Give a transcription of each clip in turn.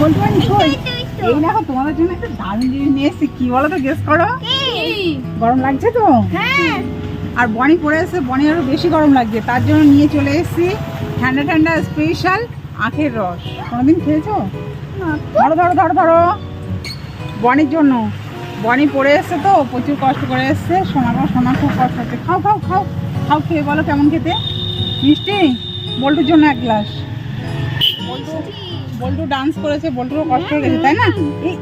বলতে পারি কই? এই দেখো তোমাদের জন্য একটা দারুণ জিনিস নিয়ে এসেছি। কি বলো তো গেস করো গরম লাগছে তো? হ্যাঁ। আর বনি পড়ে এসে বনি আরও বেশি গরম লাগছে। তার জন্য নিয়ে চলে এসেছি। ঠান্ডা ঠান্ডা স্পেশাল আখের রস। কোনোদিন খেয়েছো? ধরো ধরো ধরো ধরো। বনির জন্য। বনি পড়ে এসছে তো প্রচুর কষ্ট করে এসছে। সোনা গো সোনা খুব কষ্ট হচ্ছে। খাও খাও খাও খাও খেয়ে বলো কেমন খেতে। মিষ্টি? বল্টুর জন্য এক গ্লাস। বল্টু ডান্স করেছে বল্টুরও কষ্ট হয়ে গেছে তাই না? এই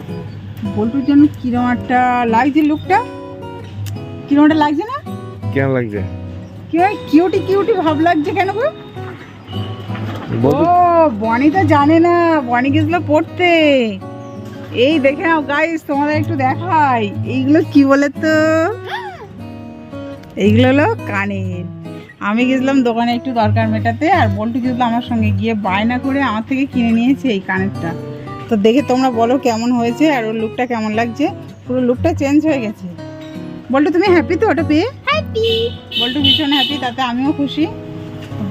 বল্টুর জন্য কিরম একটা লাগছে লুকটা কিরম একটা লাগছে না? কেমন লাগছে? কি হয় কিউটি কিউটি ভাব লাগছে কেন গো? ও বনি তো জানে না বনি গেছিল পড়তে। এই দেখে নাও গাইস তোমাদের একটু দেখাই। এইগুলো কি বলে তো এইগুলো হলো কানের। আমি গেছিলাম দোকানে একটু দরকার মেটাতে আর বল্টু গেছিল আমার সঙ্গে গিয়ে বায়না করে আমার থেকে কিনে নিয়েছে এই কানেরটা। তো দেখে তোমরা বলো কেমন হয়েছে আর ওর লুকটা কেমন লাগছে? পুরো লুকটা চেঞ্জ হয়ে গেছে। বল্টু তুমি হ্যাপি তো ওটা পেয়ে? হ্যাপি বল্টু ভীষণ হ্যাপি তাতে আমিও খুশি।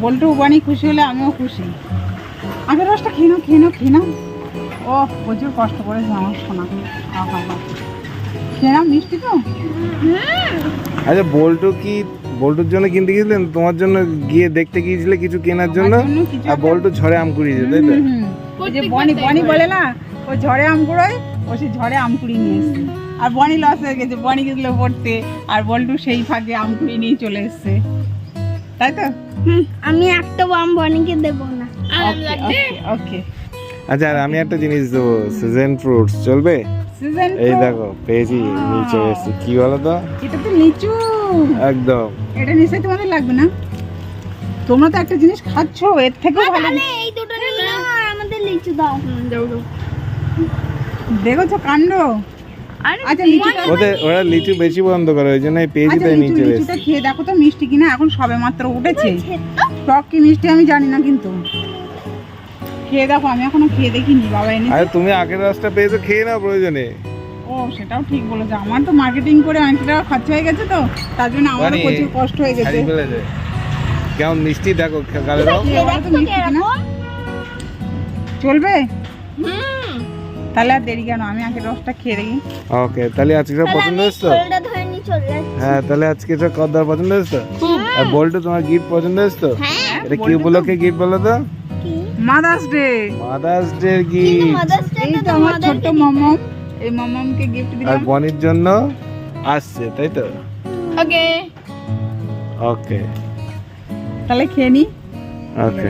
বল্টু বানি খুশি হলে আমিও খুশি। আগের রসটা খেয়ে নাও খেয়ে নাও খেয়ে নাও। ও প্রচুর কষ্ট করেছে আমার শোনা খেয়ে নাও মিষ্টি তো? আচ্ছা বল্টু কি বল্টুর জন্য কিনতে গিয়েছিলেন তোমার জন্য গিয়ে দেখতে গিয়েছিলে কিছু কেনার জন্য? আর বল্টু ঝড়ে আম কুড়িয়েছে তাই তো। ওই যে বনি বনি বলে না ও ঝড়ে আম কুড়োয় ও সেই ঝড়ে আম কুড়িয়ে নিয়ে এসছে। আর বনি লস হয়ে গেছে বনি গেছিল পড়তে আর বল্টু সেই ফাঁকে আম কুড়িয়ে নিয়ে চলে এসছে। তাই তো? আমি একটা বাম বনিকে দেবো না। ওকে ওকে ওকে আচ্ছা আর আমি একটা জিনিস দেবো সিজন ফ্রুটস চলবে? সিজন এই দেখো পেয়েছি নিচে এসেছি। কি বলো তো? এটা তো লিচু। একদম। এটা তোমাদের লাগবে না? তোমরা তো একটা জিনিস খাচ্ছ এর থেকেও ভালো। এই দুটো নিয়ে আমাদের লিচু দাও। দেখেছ কাণ্ড? আচ্ছা লিচুটা ওদের ওরা লিচু বেশি বন্ধ করে ওই জন্য পেয়েছি আচ্ছা তাই নিচে লিচুটা খেয়ে দেখো তো মিষ্টি কিনা এখন সবে মাত্র উঠেছে। টক কি মিষ্টি আমি জানি না কিন্তু। খেয়ে দেখো আমি এখনও খেয়ে দেখিনি বাবা এনে আরে তুমি আগের রাস্তা পেয়েছ খেয়ে নাও প্রয়োজনে। ও সেটাও ঠিক বলেছ। আমার তো মার্কেটিং করে অনেক টাকা খরচা হয়ে গেছে তো তার জন্য আমারও বানি, প্রচুর কষ্ট হয়ে গেছে। কেমন মিষ্টি? দেখো গালে দাও। চলবে? তাহলে আর দেরি কেন? আমি আগে রসটা খেয়ে দেখি। ওকে তাহলে আজকে সব পছন্দ আমি হয়েছে তো? হ্যাঁ তাহলে আজকে সব কদ্দার পছন্দ হয়েছে তো? আর বল্টু তোমার গিফট পছন্দ হয়েছে তো? হ্যাঁ। এটা কি উপলক্ষে গিফট বলো তো? Mother's day mother's day gift এই তো আমার ছোট ছোট্ট মমম এই মমমকে গিফট আর বনির জন্য আসছে তাই তো? ওকে ওকে তাহলে খেয়ে নি। ওকে